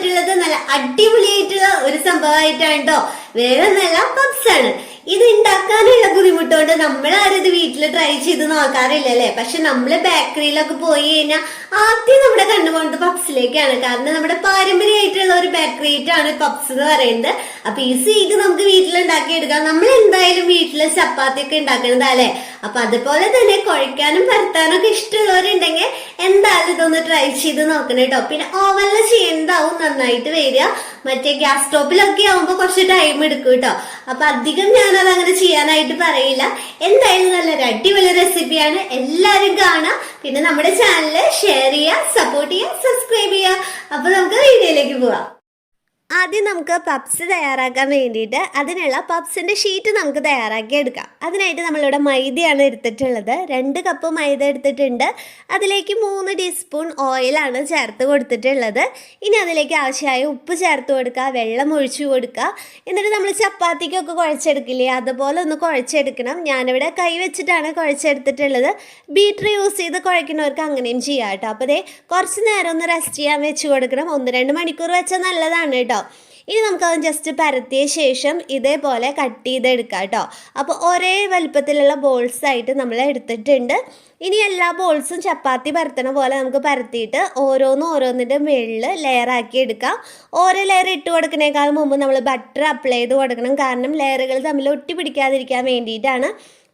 വന്നിട്ടുള്ളത് നല്ല അടിപൊളിയായിട്ടുള്ള ഒരു സംഭവമായിട്ടാണ് കേട്ടോ വേറെ നല്ല പപ്സ് ആണ്. ഇത് ഉണ്ടാക്കാനുള്ള ബുദ്ധിമുട്ടുകൊണ്ട് നമ്മളാരും ഇത് വീട്ടിൽ ട്രൈ ചെയ്ത് നോക്കാറില്ല അല്ലെ? പക്ഷെ നമ്മൾ ബേക്കറിയിലൊക്കെ പോയി കഴിഞ്ഞാൽ ആദ്യം നമ്മുടെ കണ്ണുകൊണ്ട് പപ്സിലേക്കാണ് കാരണം നമ്മുടെ പാരമ്പര്യമായിട്ടുള്ള ഒരു ബേക്കറി ആണ് പപ്സ് എന്ന് പറയുന്നത്. അപ്പൊ ഈ സീക്ക് നമുക്ക് വീട്ടിൽ ഉണ്ടാക്കി എടുക്കാം നമ്മൾ എന്തായാലും വീട്ടിൽ ചപ്പാത്തി ഒക്കെ ഉണ്ടാക്കണതാ അല്ലേ? അപ്പൊ അതുപോലെ തന്നെ കുഴക്കാനും പരത്താനും ഒക്കെ ഇഷ്ടമുള്ളവരുണ്ടെങ്കിൽ എന്തായാലും ഇതൊന്ന് ട്രൈ ചെയ്ത് നോക്കണം കേട്ടോ. പിന്നെ ഓവനിൽ ചെയ്യേണ്ടാവും നന്നായിട്ട് വരിക. മറ്റേ ഗ്യാസ് സ്റ്റോപ്പിലൊക്കെ ആവുമ്പോൾ കുറച്ച് ടൈം എടുക്കും കേട്ടോ. അപ്പൊ അധികം ഞാനത് അങ്ങനെ ചെയ്യാനായിട്ട് പറയില്ല. എന്തായാലും നല്ലൊരു അടിപൊളി റെസിപ്പിയാണ് എല്ലാവരും കാണാം. പിന്നെ നമ്മുടെ ചാനൽ ഷെയർ ചെയ്യുക സപ്പോർട്ട് ചെയ്യുക സബ്സ്ക്രൈബ് ചെയ്യുക. അപ്പൊ നമുക്ക് വീഡിയോയിലേക്ക് പോവാം. ആദ്യം നമുക്ക് പപ്സ് തയ്യാറാക്കാൻ വേണ്ടിയിട്ട് അതിനുള്ള പപ്സിന്റെ ഷീറ്റ് നമുക്ക് തയ്യാറാക്കി എടുക്കാം. അതിനായിട്ട് നമ്മളിവിടെ മൈദയാണ് എടുത്തിട്ടുള്ളത്. രണ്ട് കപ്പ് മൈദ എടുത്തിട്ടുണ്ട്. അതിലേക്ക് മൂന്ന് ടീസ്പൂൺ ഓയിലാണ് ചേർത്ത് കൊടുത്തിട്ടുള്ളത്. ഇനി അതിലേക്ക് ആവശ്യമായ ഉപ്പ് ചേർത്ത് കൊടുക്കുക വെള്ളം ഒഴിച്ചു കൊടുക്കുക. എന്നിട്ട് നമ്മൾ ചപ്പാത്തിക്കൊക്കെ കുഴച്ചെടുക്കില്ലേ? അതുപോലെ ഒന്ന് കുഴച്ചെടുക്കണം. ഞാനിവിടെ കൈ വെച്ചിട്ടാണ് കുഴച്ചെടുത്തിട്ടുള്ളത്. ബീറ്റർ യൂസ് ചെയ്ത് കുഴക്കുന്നവർക്ക് അങ്ങനെയും ചെയ്യാം കേട്ടോ. അപ്പോൾ അതേ കുറച്ച് നേരം ഒന്ന് റെസ്റ്റ് ചെയ്യാൻ വെച്ച് കൊടുക്കണം. ഒന്ന് രണ്ട് മണിക്കൂർ വെച്ചാൽ നല്ലതാണ് കേട്ടോ. ഇനി നമുക്കത് ജസ്റ്റ് പരത്തിയ ശേഷം ഇതേപോലെ കട്ട് ചെയ്തെടുക്കാം കേട്ടോ. അപ്പോൾ ഒരേ വലുപ്പത്തിലുള്ള ബോൾസ് ആയിട്ട് നമ്മൾ എടുത്തിട്ടുണ്ട്. ഇനി എല്ലാ ബോൾസും ചപ്പാത്തി പരത്തണ പോലെ നമുക്ക് പരത്തിയിട്ട് ഓരോന്നും ഓരോന്നിന്റെ മുകളിൽ ലെയറാക്കി എടുക്കാം. ഓരോ ലെയർ ഇട്ട് കൊടുക്കുന്നേക്കാൾ മുമ്പ് നമ്മൾ ബട്ടർ അപ്ലൈ ചെയ്ത് കൊടുക്കണം. കാരണം ലെയറുകൾ തമ്മിൽ ഒട്ടി പിടിക്കാതിരിക്കാൻ വേണ്ടിയിട്ടാണ്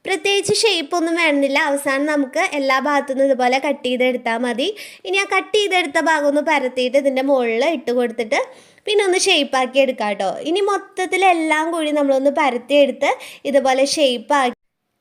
പ്രത്യേകിച്ച് ഷേപ്പ് ഒന്നും വേണമെന്നില്ല. അവസാനം നമുക്ക് എല്ലാ ഭാഗത്തുനിന്നും ഇതുപോലെ കട്ട് ചെയ്തെടുത്താൽ മതി. ഇനി ആ കട്ട് ചെയ്തെടുത്ത ഭാഗം ഒന്ന് പരത്തിയിട്ട് ഇതിന്റെ മുകളിൽ ഇട്ട് കൊടുത്തിട്ട് പിന്നെ ഒന്ന് ഷേപ്പാക്കി എടുക്കാം കേട്ടോ. ഇനി മൊത്തത്തിലെല്ലാം കൂടി നമ്മളൊന്ന് പരത്തിയെടുത്ത് ഇതുപോലെ ഷേപ്പാക്കി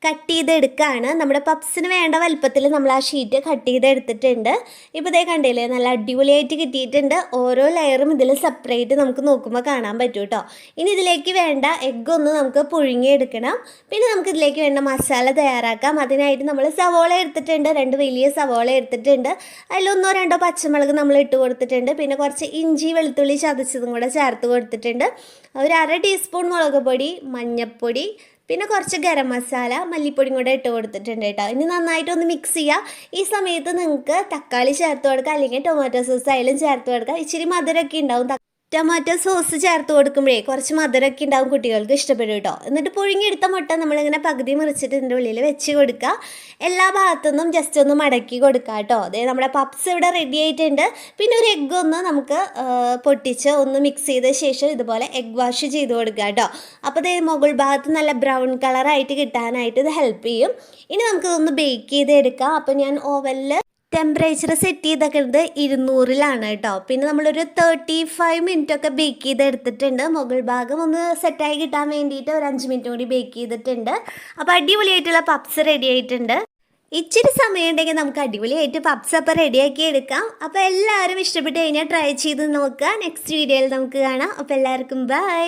കട്ട് ചെയ്തെടുക്കുകയാണ് നമ്മുടെ പപ്സിന് വേണ്ട വലുപ്പത്തിൽ നമ്മൾ ആ ഷീറ്റ് കട്ട് ചെയ്തെടുത്തിട്ടുണ്ട്. ഇപ്പോൾ ഇതേ കണ്ടില്ലേ നല്ല അടിപൊളിയായിട്ട് കിട്ടിയിട്ടുണ്ട്. ഓരോ ലെയറും ഇതിൽ സെപ്പറേറ്റ് നമുക്ക് നോക്കുമ്പോൾ കാണാൻ പറ്റും കേട്ടോ ഇനി ഇതിലേക്ക് വേണ്ട എഗ്ഗ് ഒന്ന് നമുക്ക് പുഴുങ്ങിയെടുക്കണം. പിന്നെ നമുക്ക് ഇതിലേക്ക് വേണ്ട മസാല തയ്യാറാക്കാം. അതിനായിട്ട് നമ്മൾ സവോള എടുത്തിട്ടുണ്ട്. രണ്ട് വലിയ സവോള എടുത്തിട്ടുണ്ട്. അതിലൊന്നോ രണ്ടോ പച്ചമുളക് നമ്മൾ ഇട്ട് കൊടുത്തിട്ടുണ്ട്. പിന്നെ കുറച്ച് ഇഞ്ചി വെളുത്തുള്ളി ചതച്ചതും കൂടെ ചേർത്ത് കൊടുത്തിട്ടുണ്ട്. ഒരു അര ടീസ്പൂൺ മുളക് പൊടി മഞ്ഞൾപ്പൊടി പിന്നെ കുറച്ച് ഗരം മസാല മല്ലിപ്പൊടിയും കൂടെ ഇട്ട് കൊടുത്തിട്ടുണ്ട് കേട്ടോ. ഇനി നന്നായിട്ടൊന്ന് മിക്സ് ചെയ്യുക ഈ സമയത്ത് നിങ്ങൾക്ക് തക്കാളി ചേർത്ത് കൊടുക്കുക അല്ലെങ്കിൽ ടൊമാറ്റോ സോസ് ആയാലും ചേർത്ത് കൊടുക്കുക ഇച്ചിരി മധുരമൊക്കെ ഉണ്ടാവും. ടൊമാറ്റോ സോസ് ചേർത്ത് കൊടുക്കുമ്പോഴേ കുറച്ച് മധുരമൊക്കെ ഉണ്ടാവും കുട്ടികൾക്ക് ഇഷ്ടപ്പെടും കേട്ടോ. എന്നിട്ട് പുഴുങ്ങിയെടുത്ത മുട്ട നമ്മളിങ്ങനെ പകുതി മുറിച്ചിട്ട് ഇതിന്റെ ഉള്ളിൽ വെച്ച് കൊടുക്കുക. എല്ലാ ഭാഗത്തുനിന്നും ജസ്റ്റ് ഒന്ന് മടക്കി കൊടുക്കുക കേട്ടോ. അതായത് നമ്മുടെ പപ്സ് ഇവിടെ റെഡി ആയിട്ടുണ്ട്. പിന്നെ ഒരു എഗ്ഗ് ഒന്ന് നമുക്ക് പൊട്ടിച്ച് ഒന്ന് മിക്സ് ചെയ്ത ശേഷം ഇതുപോലെ എഗ് വാഷ് ചെയ്ത് കൊടുക്കുക കേട്ടോ. അപ്പോൾ ഇത് മുകൾ ഭാഗത്ത് നല്ല ബ്രൗൺ കളറായിട്ട് കിട്ടാനായിട്ട് ഇത് ഹെൽപ്പ് ചെയ്യും. ഇനി നമുക്കിതൊന്ന് ബേക്ക് ചെയ്തെടുക്കാം. അപ്പോൾ ഞാൻ ഓവനിൽ ടെമ്പറേച്ചർ സെറ്റ് ചെയ്തേക്കുന്നത് ഇരുന്നൂറിലാണ് കേട്ടോ. പിന്നെ നമ്മളൊരു തേർട്ടി ഫൈവ് മിനിറ്റ് ഒക്കെ ബേക്ക് ചെയ്തെടുത്തിട്ടുണ്ട്. മുകൾ ഭാഗം ഒന്ന് സെറ്റായി കിട്ടാൻ വേണ്ടിയിട്ട് ഒരു അഞ്ച് മിനിറ്റ് കൂടി ബേക്ക് ചെയ്തിട്ടുണ്ട്. അപ്പോൾ അടിപൊളിയായിട്ടുള്ള പപ്സ് റെഡി ആയിട്ടുണ്ട്. ഇച്ചിരി സമയം ഉണ്ടെങ്കിൽ നമുക്ക് അടിപൊളിയായിട്ട് പപ്സ് അപ്പം റെഡിയാക്കി എടുക്കാം. അപ്പോൾ എല്ലാവരും ഇഷ്ടപ്പെട്ട് കഴിഞ്ഞാൽ ട്രൈ ചെയ്ത് നോക്കുക. നെക്സ്റ്റ് വീഡിയോയിൽ നമുക്ക് കാണാം. അപ്പോൾ എല്ലാവർക്കും ബൈ